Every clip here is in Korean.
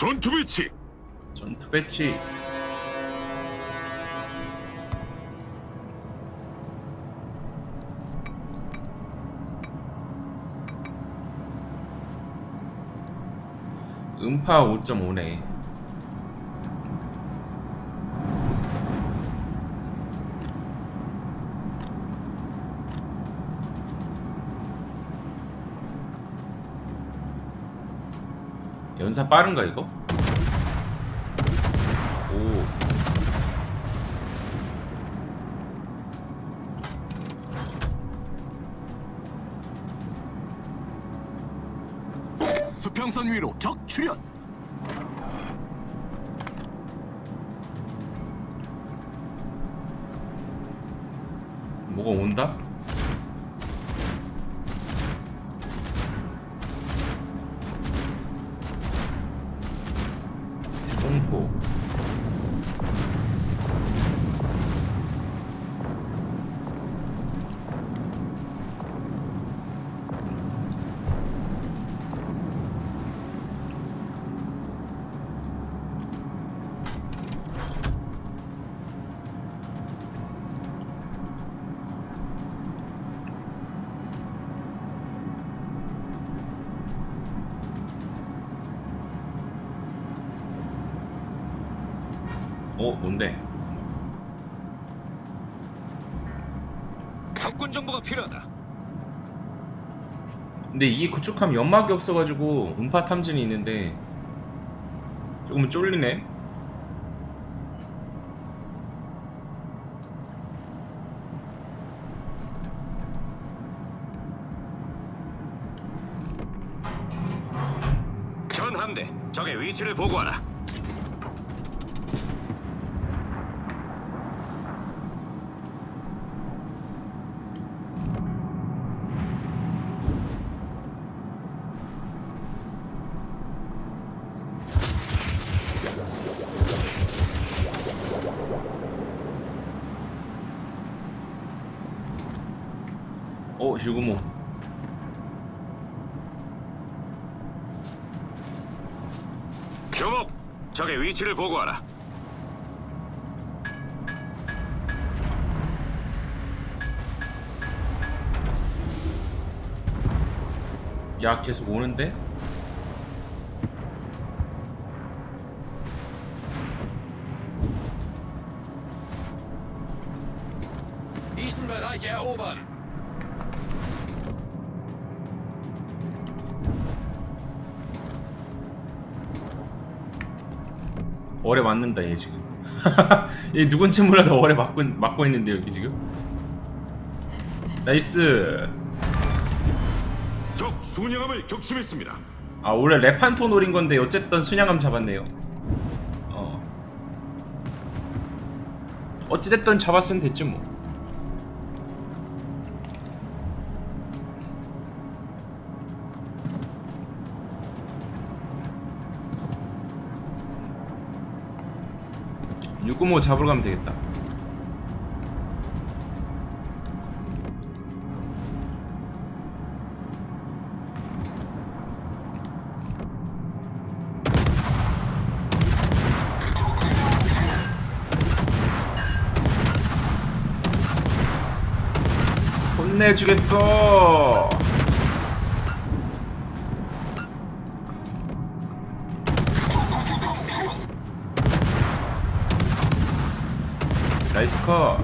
전투 배치. 전투 배치. 음파 5.5네 연사 빠른가 이거? 오 수평선 위로 적 출현 뭐가 온다? 어 뭔데? 적군 정보가 필요하다. 근데 이게 구축하면 연막이 없어가지고 음파 탐진이 있는데 조금 쫄리네. 전 함대 적의 위치를 보고하라 어 휴구모 주목 적의 위치를 보고하라 야 계속 오는데? Diesen Bereich erobern. 어뢰 맞는다 얘 지금. 얘 누군지 몰라도 어뢰 맞고, 맞고 있는데 여기 지금? 나이스. 적 순양함을 격침했습니다. 아 원래 레판토 노린 건데 어쨌든 순양함 잡았네요. 어. 어찌됐든 잡았으면 됐지 뭐 육구모 잡으러 가면 되겠다. 혼내주겠어 나이스 컷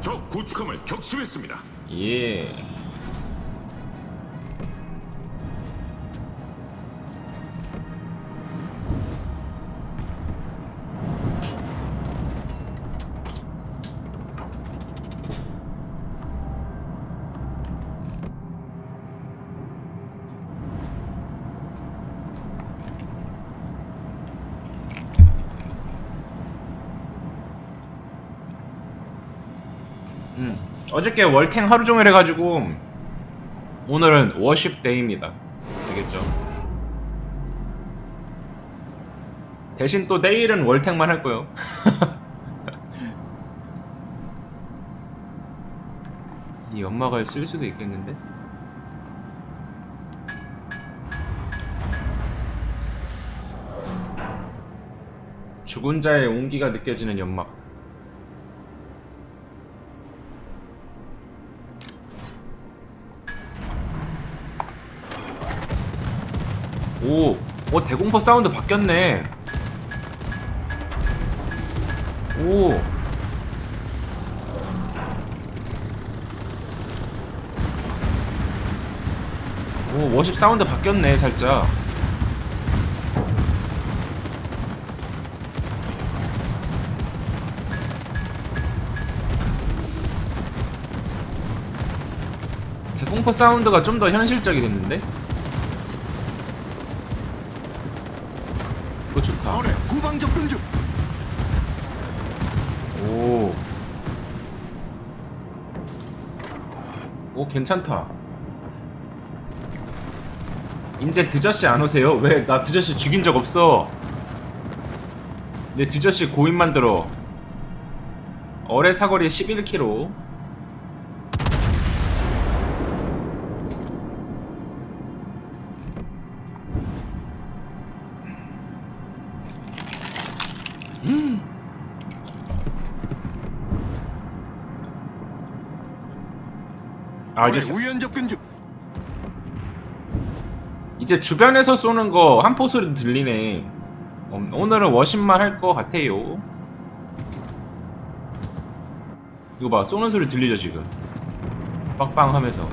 적 구축함을 격침했습니다 예. 어저께 월탱 하루 종일 해가지고 오늘은 워십 데이입니다. 알겠죠? 대신 또 내일은 월탱만 할 거예요. 이 연막을 쓸 수도 있겠는데? 죽은 자의 온기가 느껴지는 연막. 오, 오 대공포 사운드 바뀌었네. 오. 오, 워십 사운드 바뀌었네, 살짝. 대공포 사운드가 좀 더 현실적이 됐는데? 이거 좋다. 후방 접근 중. 오. 오, 괜찮다. 이제 드저씨 안 오세요? 왜? 나 드저씨 죽인 적 없어. 내 드저씨 고인 만들어. 어뢰 사거리 11km. 아, 이제 우연 접근 중. 이제 주변에서 쏘는 거 한 포수로 들리네. 음, 오늘은 워십만 할거 같아요. 이거 봐, 쏘는 소리 들리죠 지금? 빵빵 하면서.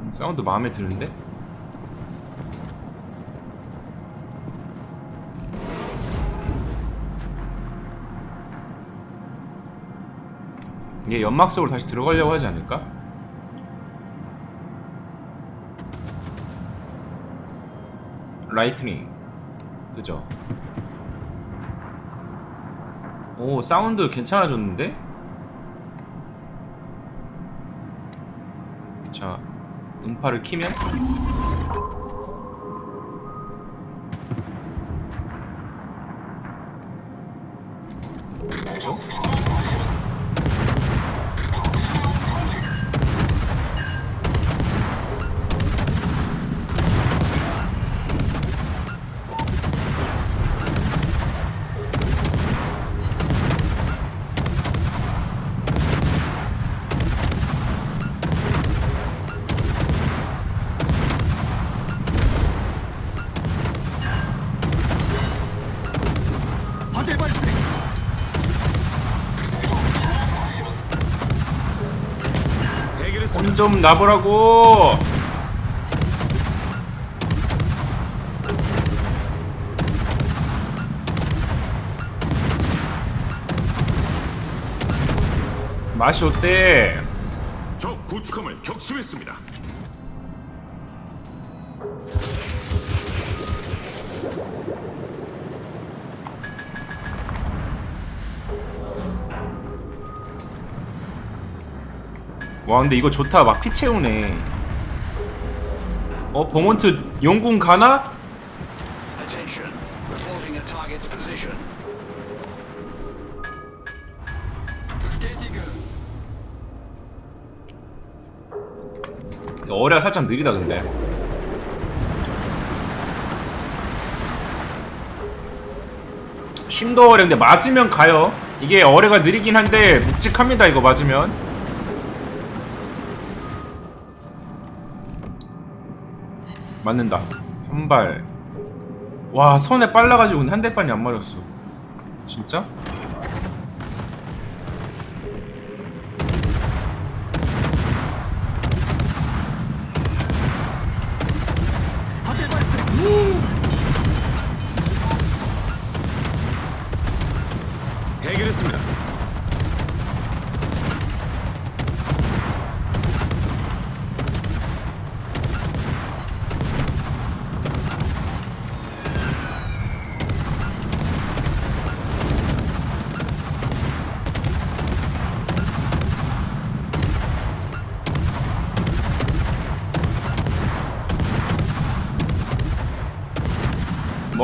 음, 사운드 마음에 드는데? 얘 연막 속으로 다시 들어가려고 하지 않을까? 라이트닝 그죠? 오 사운드 괜찮아졌는데? 자 음파를 키면 좀 나보라고 맛이 어때? 적 구축함을 격침했습니다. 와 근데 이거 좋다. 막 피 채우네. 어 버몬트 용궁 가나? 어뢰가 살짝 느리다 근데. 심도 어뢰 근데 맞으면 가요. 이게 어뢰가 느리긴 한데 묵직합니다 이거 맞으면 맞는다. 한발와 손에 빨라가지고 한 대반이 안 맞았어. 진짜?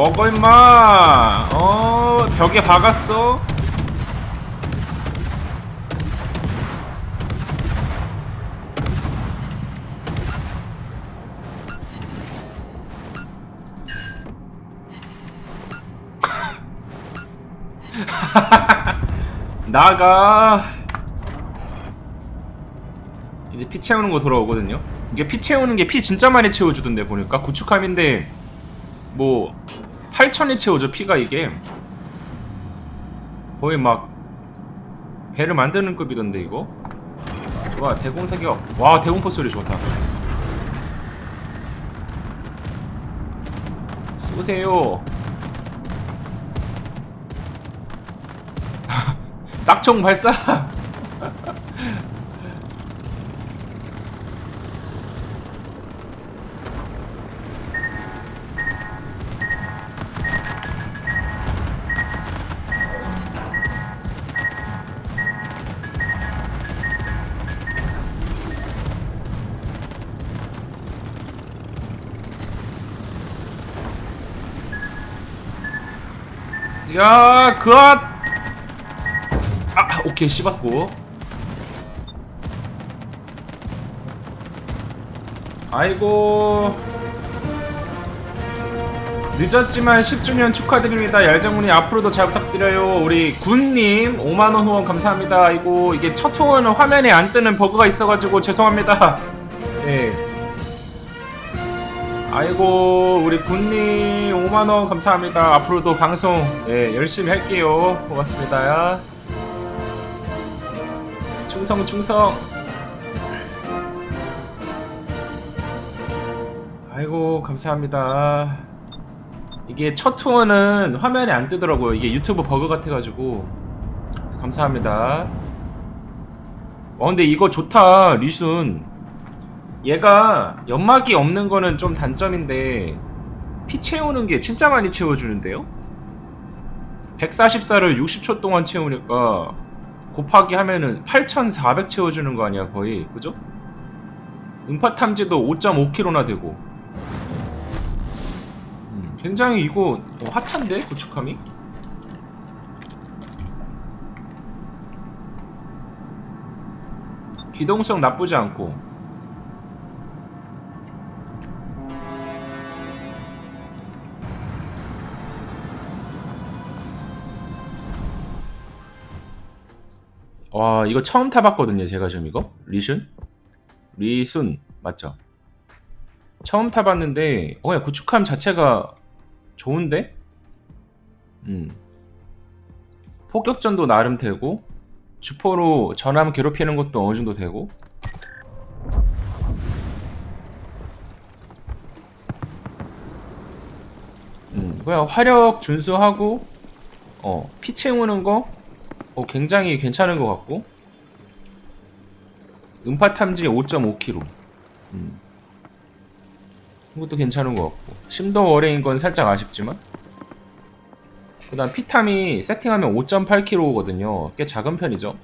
먹어 임마. 어 벽에 박았어. 나가. 이제 피 채우는 거 돌아오거든요. 이게 피 채우는 게 피 진짜 많이 채워주던데 보니까. 구축함인데 뭐 8천이 채워져 피가 이게 거의 막 배를 만드는 급이던데 이거? 좋아 대공 사격 와 대공포 소리 좋다. 쏘세요. 딱총 발사 야, 그앗! 아, 오케이, 씹었고. 아이고. 늦었지만 10주년 축하드립니다. 얄장군이 앞으로도 잘 부탁드려요. 우리 군님 5만원 후원 감사합니다. 아이고, 이게 첫 후원은 화면에 안 뜨는 버그가 있어가지고 죄송합니다. 예. 아이고 우리 군님 5만원 감사합니다. 앞으로도 방송 예, 열심히 할게요. 고맙습니다. 충성 충성. 아이고 감사합니다. 이게 첫 투어는 화면에 안 뜨더라고요. 이게 유튜브 버그 같아가지고. 감사합니다. 어 근데 이거 좋다 리순 얘가 연막이 없는 거는 좀 단점인데 피 채우는 게 진짜 많이 채워주는데요? 144를 60초 동안 채우니까 곱하기 하면은 8400 채워주는 거 아니야 거의 그죠? 음파 탐지도 5.5kg나 되고 음, 굉장히 이거 어, 핫한데 구축함이? 기동성 나쁘지 않고 와 이거 처음 타봤거든요 제가 지금 이거? 리순? 리순 맞죠? 처음 타봤는데 어 그냥 구축함 자체가 좋은데? 음. 폭격전도 나름 되고 주포로 전함 괴롭히는 것도 어느 정도 되고. 음 그냥 화력 준수하고 어피 채우는 거 어, 굉장히 괜찮은 것 같고. 음파 탐지 5.5kg 음. 이것도 괜찮은 것 같고. 심도 어레인 건 살짝 아쉽지만. 그 다음 피탐이 세팅하면 5.8kg거든요. 꽤 작은 편이죠.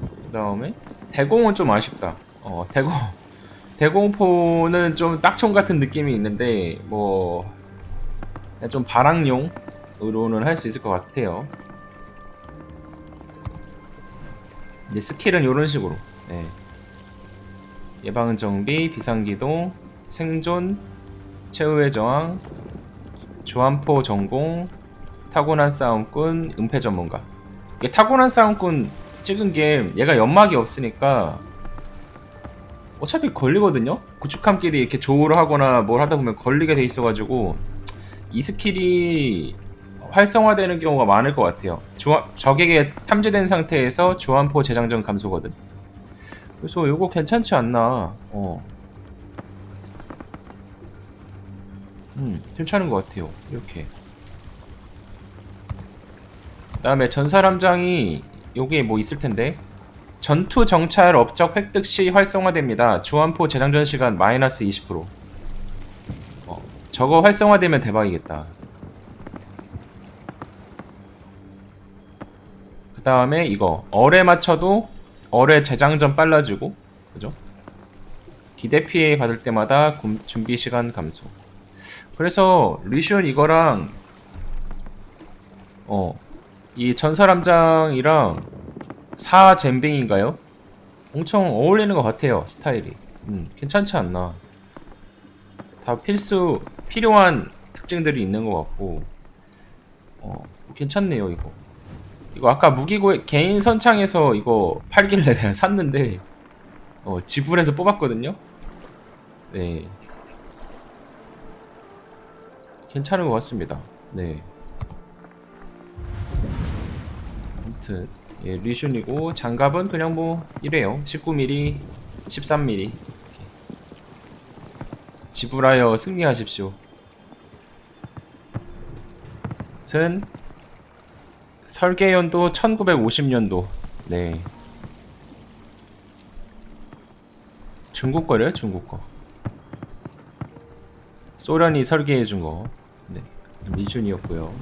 그 다음에 대공은 좀 아쉽다. 어 대공 대공포는 좀 딱총 같은 느낌이 있는데 뭐 좀 바랑용으로는 할 수 있을 것 같아요 이제 스킬은 이런 식으로 네. 예방은 정비, 비상기동, 생존, 최후의 저항, 주안포 전공, 타고난 싸움꾼, 은폐 전문가. 이게 타고난 싸움꾼 찍은 게 얘가 연막이 없으니까 어차피 걸리거든요. 구축함끼리 이렇게 조우를 하거나 뭘 하다 보면 걸리게 돼 있어가지고 이 스킬이 활성화되는 경우가 많을 것 같아요. 주화, 적에게 탐지된 상태에서 주안포 재장전 감소거든. 그래서 이거 괜찮지 않나. 어. 음, 괜찮은 것 같아요. 이렇게. 그다음에 전사람장이 요게 뭐 있을 텐데. 전투 정찰 업적 획득 시 활성화됩니다. 주안포 재장전 시간 마이너스 20%. 어, 저거 활성화되면 대박이겠다. 그 다음에 이거 얼에 맞춰도 얼의 재장전 빨라지고 그죠? 기대 피해 받을 때마다 금- 준비 시간 감소. 그래서 리시온 이거랑 어 이 전설함장이랑 사 잼빙인가요? 엄청 어울리는 것 같아요 스타일이. 음 괜찮지 않나? 다 필수 필요한 특징들이 있는 것 같고 어 괜찮네요 이거 이거 아까 무기고 개인 선창에서 이거 팔길래 그냥 샀는데 어 지불해서 뽑았거든요? 네. 괜찮은 것 같습니다. 네. 아무튼 예, 리슌이고 장갑은 그냥 뭐 이래요. 19mm 13mm 이렇게. 지불하여 승리하십시오. 아무튼 설계 연도 1950년도. 네. 중국 거래요, 중국 거. 소련이 설계해 준 거. 네. 미준이었고요.